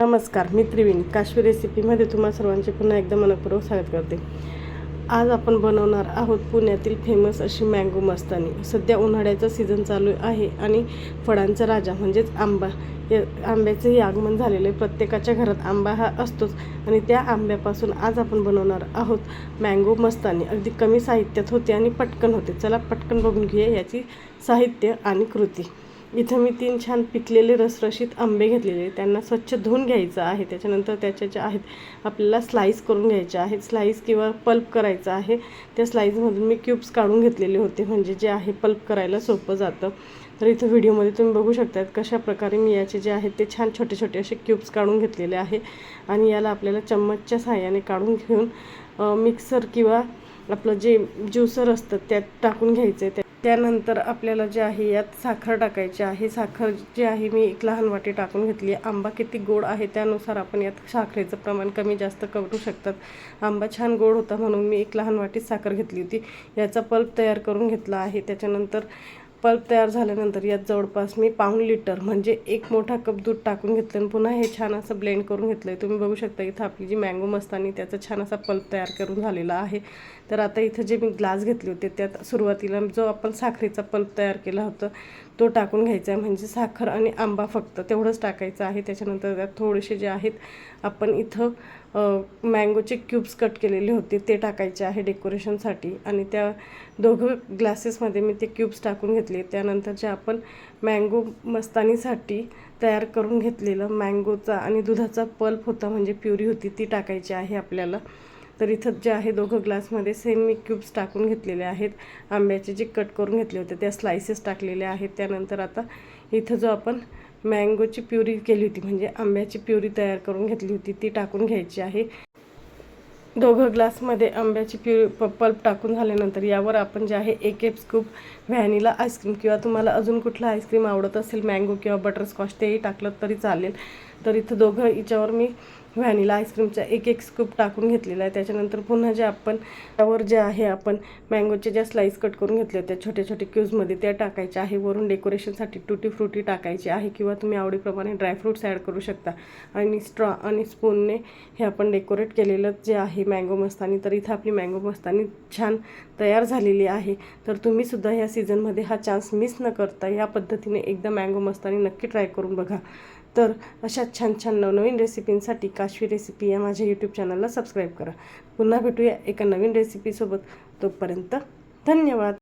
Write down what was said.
नमस्कार मी त्रिवीण. काश्मीर रेसिपीमध्ये तुम्हा सर्वांचे पुन्हा एकदा मनपूर्वक स्वागत करते. आज आपण बनवणार आहोत पुण्यातील फेमस अशी मँगो मस्तानी. सध्या उन्हाळ्याचं सीझन चालू आहे आणि फळांचा राजा म्हणजेच आंबा. या आंब्याचंही आगमन झालेलं आहे. प्रत्येकाच्या घरात आंबा हा असतोच आणि त्या आंब्यापासून आज आपण बनवणार आहोत मँगो मस्तानी. अगदी कमी साहित्यात होते आणि पटकन होते. चला पटकन बघून घेऊया याची साहित्य आणि कृती. इथं मी तीन छान पिकलेले रसरशीत आंबे घेतलेले त्यांना स्वच्छ धुवून घ्यायचं आहे. त्याच्यानंतर त्याच्या ज्या आहेत आपल्याला स्लाईस करून घ्यायच्या आहेत. स्लाईस किंवा पल्प करायचं आहे. त्या स्लाईसमधून मी क्यूब्स काढून घेतलेले होते. म्हणजे जे आहे पल्प करायला सोपं जातं. तर इथं व्हिडिओमध्ये तुम्ही बघू शकतात कशा प्रकारे मी याचे जे आहेत ते छान छोटे छोटे असे क्यूब्स काढून घेतलेले आहे. आणि याला आपल्याला चम्मचच्या सहाय्याने काढून घेऊन मिक्सर किंवा आपलं जे ज्युसर असतं त्यात टाकून घ्यायचं आहे त्यानंतर आपल्याला जे आहे यात साखर टाकायची आहे. साखर जी आहे मी एक लहान वाटी टाकून घेतली आहे. आंबा किती गोड आहे त्यानुसार आपण यात साखरेचं प्रमाण कमी जास्त करू शकतात. आंबा छान गोड होता म्हणून मी एक लहान वाटी साखर घेतली होती. याचा पल्प तयार करून घेतला आहे. त्याच्यानंतर पल्प तयार झाल्यानंतर यात जवळपास मी पाऊण लिटर म्हणजे एक मोठा कप दूध टाकून घेतलं आणि पुन्हा हे छान असं ब्लेंड करून घेतलं आहे तुम्ही बघू शकता इथं आपली जी मँगो मस्तानी त्याचा छान असा पल्प तयार करून झालेला आहे. तर आता इथं जे मी ग्लास घेतले होते त्यात सुरुवातीला जो आपण साखरेचा पल्प तयार केला होता तो टाकून घ्यायचा आहे. म्हणजे साखर आणि आंबा फक्त तेवढंच टाकायचं आहे. त्याच्यानंतर त्यात थोडेसे जे आहेत आपण इथं मँगोचे क्यूब्स कट केलेले होते ते टाकायचे आहे डेकोरेशनसाठी आणि त्या दोघं ग्लासेसमध्ये मी ते क्यूब्स टाकून घेतले त्यानंतर जे आपण मँगो मस्तानीसाठी तयार करून घेतलेलं मँगोचा आणि दुधाचा पल्प होता म्हणजे प्युरी होती ती टाकायची आहे आपल्याला. तर इथं जे आहे दोघं ग्लासमध्ये सेम मी क्यूब्स टाकून घेतलेले आहेत. आंब्याचे जे कट करून घेतले होते त्या स्लायसेस टाकलेले आहेत. त्यानंतर आता इथं जो आपण मँगोची प्युरी केली होती म्हणजे आंब्याची प्युरी तयार करून घेतली होती ती टाकून घ्यायची आहे. दोघं ग्लासमध्ये आंब्याची प्यु प पल्प टाकून झाल्यानंतर यावर आपण जे आहे एक एक स्कूप व्हॅनिला आईस्क्रीम किंवा तुम्हाला अजून कुठलं आईस्क्रीम आवडत असेल मँगो किंवा बटरस्कॉच तेही टाकलं तरी चालेल. तर इथं दोघं याच्यावर मी व्हॅनिला आईस्क्रीमचा एक एक स्कूप टाकून घेतलेला आहे. त्याच्यानंतर पुन्हा जे आपण त्यावर जे आहे आपण मँगोचे ज्या स्लाईस कट करून घेतले त्या छोट्या छोट्या क्यूजमध्ये त्या टाकायच्या आहे. वरून डेकोरेशनसाठी टुटी फ्रुटी टाकायची आहे किंवा तुम्ही आवडीप्रमाणे ड्रायफ्रूट्स ॲड करू शकता. आणि स्ट्रॉ आणि स्पूनने हे आपण डेकोरेट केलेलं जे आहे मँगो मस्तानी तर इथं आपली मँगो मस्तानी छान तयार झालेली आहे. तर तुम्हीसुद्धा ह्या सीझनमध्ये हा चान्स मिस न करता या पद्धतीने एकदा मँगो मस्तानी नक्की ट्राय करून बघा. तर अशा छान छान नवनवीन रेसिपींसाठी काशवी रेसिपी या माझ्या यूट्यूब चॅनलला सबस्क्राईब करा. पुन्हा भेटूया एका नवीन रेसिपीसोबत तोपर्यंत धन्यवाद.